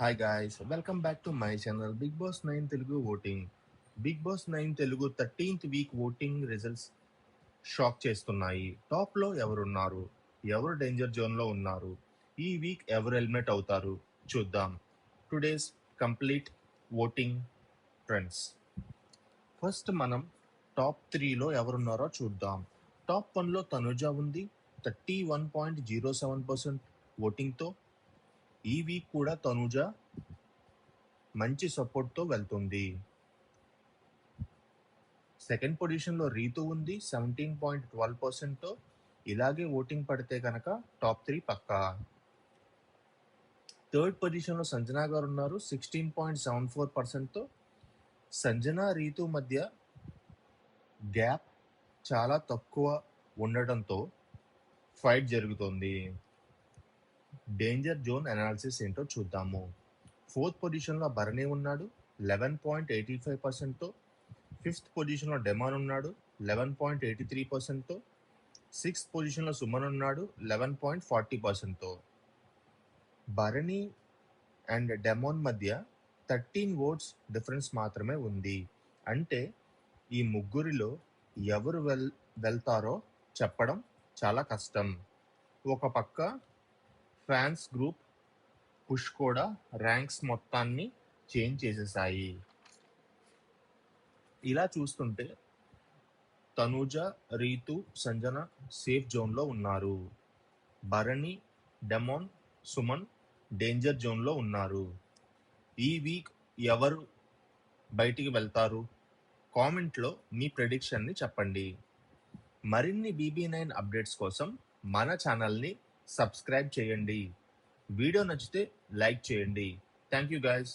Hi guys welcome back to my channel Bigg Boss nine Telugu voting Bigg Boss nine Telugu thirteenth week voting results shock చేస్తున్నాయి. టాప్లో ఎవరున్నారు? ఎవరు danger జోన్లో ఉన్నారు? ఈ week ఎవరు హెల్మెట్ అవుతారు? చూద్దాం. Today's complete voting trends first మనం టాప్ త్రీలో ఎవరున్నారో చూద్దాం. టాప్ వన్లో తనుజ ఉంది. Thirty one point zero seven percent ఓటింగ్తో ఈ వీక్ కూడా తనుజ మంచి సపోర్ట్తో వెళ్తుంది. సెకండ్ పొజిషన్లో రీతు ఉంది సెవెంటీన్ పాయింట్ ట్వెల్వ్ పర్సెంట్తో ఇలాగే ఓటింగ్ పడితే కనుక టాప్ త్రీ పక్కా. థర్డ్ పొజిషన్లో సంజనా గారు ఉన్నారు సిక్స్టీన్ పాయింట్ సెవెన్ ఫోర్ పర్సెంట్తో సంజన రీతు మధ్య గ్యాప్ చాలా తక్కువ ఉండడంతో ఫైట్ జరుగుతుంది. డేంజర్ జోన్ అనాలిసిస్ ఏంటో చూద్దాము. ఫోర్త్ పొజిషన్లో భరణి ఉన్నాడు లెవెన్ పాయింట్ ఎయిటీ ఫైవ్ పర్సెంట్తో. ఫిఫ్త్ పొజిషన్లో డెమాన్ ఉన్నాడు లెవెన్ పాయింట్ ఎయిటీ త్రీ పర్సెంట్తో. సిక్స్త్ పొజిషన్లో సుమన్ ఉన్నాడు లెవెన్ పాయింట్ ఫార్టీ పర్సెంట్తో. భరణి అండ్ డెమాన్ మధ్య థర్టీన్ ఓట్స్ డిఫరెన్స్ మాత్రమే ఉంది. అంటే ఈ ముగ్గురిలో ఎవరు వెల్ వెళ్తారో చెప్పడం చాలా కష్టం. ఒక పక్క ట్రాన్స్ గ్రూప్ పుష్ కూడా ర్యాంక్స్ మొత్తాన్ని చేంజ్ చేసేసాయి. ఇలా చూస్తుంటే తనూజ రీతు సంజన సేఫ్ జోన్లో ఉన్నారు. భరణి డెమోన్ సుమన్ డేంజర్ జోన్లో ఉన్నారు. ఈ వీక్ ఎవరు బయటికి వెళ్తారు? కామెంట్లో మీ ప్రెడిక్షన్ని చెప్పండి. మరిన్ని బీబీ నైన్ అప్డేట్స్ కోసం మన ఛానల్ని సబ్స్క్రైబ్ చేయండి. వీడియో నచ్చితే లైక్ చేయండి. Thank you guys